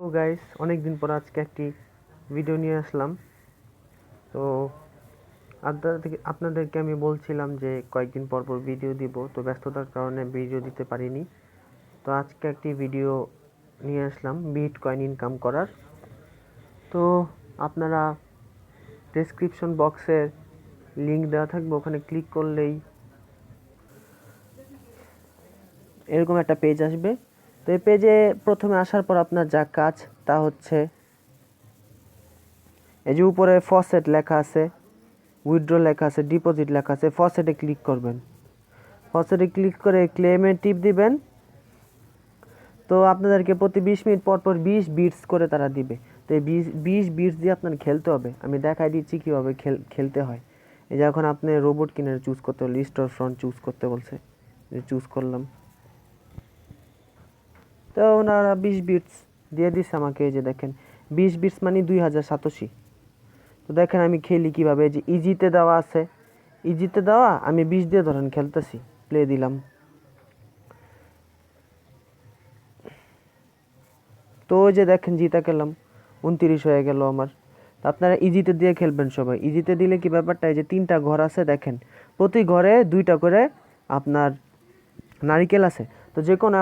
তো গাইস অনেক দিন পর আজকে একটি ভিডিও নিয়ে আসলাম। তো আপনাদেরকে আপনাদেরকে আমি বলছিলাম যে কয়েকদিন পর পর ভিডিও দিব, তো ব্যস্ততার কারণে ভিডিও দিতে পারিনি। তো আজকে একটি ভিডিও নিয়ে আসলাম বিট কয়েন ইনকাম করার। তো আপনারা ডেসক্রিপশন বক্সের লিংক দেওয়া থাকবে, ওখানে ক্লিক করলেই এরকম একটা পেজ আসবে। তো এই পেজে প্রথমে আসার পর আপনার যা কাজ তা হচ্ছে এই যে উপরে ফসেট লেখা আছে উইথড্র লেখা আছে ডিপোজিট লেখা আছে ফসেটে ক্লিক করবেন। ফসেটে ক্লিক করে ক্লেমে টিপ দিবেন। তো আপনাদেরকে প্রতি বিশ মিনিট পর পর বিশ বিটস করে তারা দিবে। তো এই বিশ বিটস দিয়ে আপনার খেলতে হবে। আমি দেখাই দিচ্ছি কীভাবে খেল, খেলতে হয়। এই যে এখন আপনি রোবট কিনে চুজ করতে লিস্ট অর ফ্রন্ট চুজ করতে বলছে। চুজ করলাম। তো ওনারা বিশ বিটস দিয়ে দিচ্ছে আমাকে এই যে দেখেন। বিশ বিটস মানে দুই হাজার সাতাশি। তো দেখেন আমি খেলি কীভাবে যে ইজিতে দেওয়া আছে। ইজিতে দেওয়া, আমি বিশ দিয়ে ধরেন খেলতেছি প্লে দিলাম। তো ওই যে দেখেন জিতা খেলাম, উনতিরিশ হয়ে গেল আমার। আপনারা ইজিতে দিয়ে খেলবেন সবাই। ইজিতে দিলে কি ব্যাপারটা, এই যে তিনটা ঘর আছে দেখেন, প্রতি ঘরে দুইটা করে আপনার নারিকেল আছে। তো যে কোনো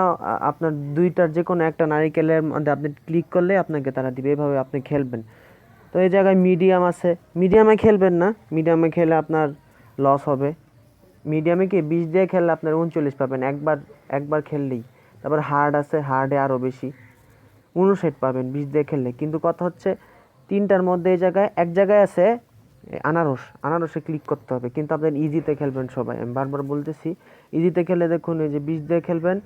আপনার দুইটার যে কোনো একটা নারিকেলের মধ্যে আপনি ক্লিক করলে আপনাকে তারা দিবে, এভাবে আপনি খেলবেন। তো এই জায়গায় মিডিয়াম আছে। মিডিয়ামে খেলবেন না। মিডিয়ামে খেলে আপনার লস হবে। মিডিয়ামে কি, বিশ দিয়ে খেললে আপনার উনচল্লিশ পাবেন, একবার একবার খেললেই। তারপর হার্ড আছে হার্ডে আরও বেশি। উনষাট পাবেন বিশ দিয়ে খেললে। কিন্তু কথা হচ্ছে, তিনটার মধ্যে এই জায়গায়, এক জায়গায় আছে আনারস, আনারসে ক্লিক করতে হবে। কিন্তু আপনার ইজিতে খেলবেন সবাই। আমি বারবার বলতেছি ইজিতে খেলে দেখুন, এই যে বিশ দিয়ে খেলবেন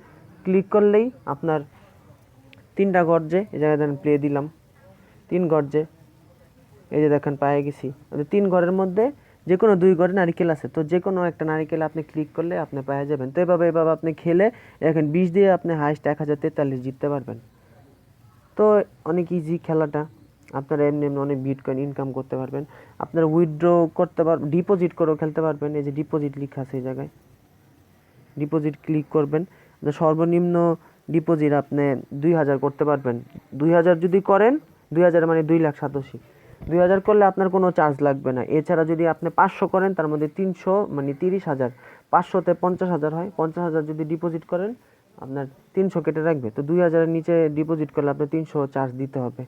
ক্লিক করলেই আপনার তিনটা গর্জে, এই জায়গায় দেখেন প্লে দিলাম, তিন গর্জে, এই যে দেখেন পায়ে গেছি। ওদের তিন ঘরের মধ্যে যে কোনো দুই ঘরে নারিকেল আছে। তো যে কোনো একটা নারিকেল আপনি ক্লিক করলে আপনি পায়ে যাবেন। তো এভাবে এভাবে আপনি খেলে এখন বিশ দিয়ে আপনি হাইস্ট এক হাজার তেতাল্লিশ জিততে পারবেন। তো অনেক ইজি খেলাটা। আপনারা এমনি এমনি অনেক বিটকয়েন ইনকাম করতে পারবেন। আপনারা উইথড্র করতে পারবেন ডিপোজিট করেও খেলতে পারবেন। এই যে ডিপোজিট লেখা আছে এই জায়গায়। ডিপোজিট ক্লিক করবেন। সর্বনিম্ন ডিপোজিট আপনি দুই হাজার করতে পারবেন। দুই হাজার যদি করেন, দুই হাজার মানে দুই লাখ সাতাশি। দুই হাজার করলে আপনার কোনো চার্জ লাগবে না। এছাড়া যদি আপনি পাঁচশো করেন, তার মধ্যে তিনশো মানে তিরিশ হাজার। পাঁচশোতে পঞ্চাশ হাজার হয়। পঞ্চাশ হাজার যদি ডিপোজিট করেন, আপনার তিনশো কেটে রাখবে। তো দুই হাজারের নিচে ডিপোজিট করলে আপনার তিনশো চার্জ দিতে হবে।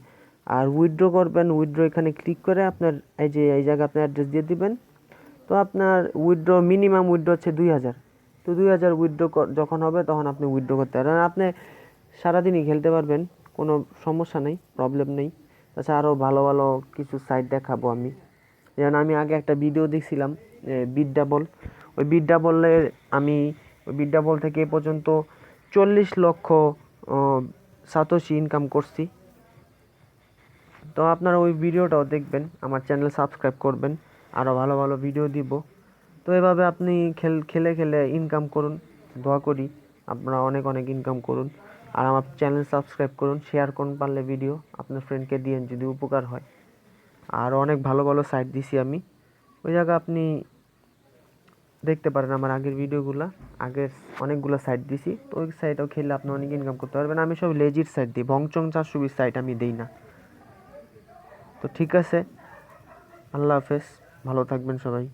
আর উইথড্র করবেন উইথড্র এখানে ক্লিক করে আপনার এই যে, এই জায়গায় আপনি অ্যাড্রেস দিয়ে দিবেন। তো আপনার উইথড্র মিনিমাম উইথড্র হচ্ছে দুই হাজার। তো দুই হাজার উইথড্র যখন হবে তখন আপনি উইথড্র করতে পারবেন। আর আপনি সারাদিনই খেলতে পারবেন, কোনো সমস্যা নেই প্রবলেম নেই। তাছাড়া আরও ভালো ভালো কিছু সাইট দেখাবো আমি। যেমন আমি আগে একটা ভিডিও দেখছিলাম বিট ডাবল ওই বিট ডাবলের আমি, ওই বিট ডাবল থেকে এ পর্যন্ত চল্লিশ লক্ষ সাতোশি ইনকাম করছি। তো আপনারা ওই ভিডিওটাও দেখবেন, আমার চ্যানেল সাবস্ক্রাইব করবেন আরও ভালো ভালো ভিডিও দিব। তো এভাবে আপনি খেল, খেলে খেলে ইনকাম করুন, দোয়া করি, আপনারা অনেক অনেক ইনকাম করুন। আর আমার চ্যানেল সাবস্ক্রাইব করুন শেয়ার করুন পারলে ভিডিও আপনার ফ্রেন্ডকে দিয়েন যদি উপকার হয়। আর অনেক ভালো ভালো সাইট দিছি আমি। ওই জায়গা আপনি দেখতে পারেন আমার আগের ভিডিওগুলো আগের অনেকগুলো সাইট দিছি। তো ওই সাইটও খেললে আপনি অনেক ইনকাম করতে পারবেন। আমি সব লেজির সাইট দিই। ভংচং চারশোবিশ সাইট আমি দিই না। তো ঠিক আছে আল্লাহ হাফেজ ভালো থাকবেন সবাই।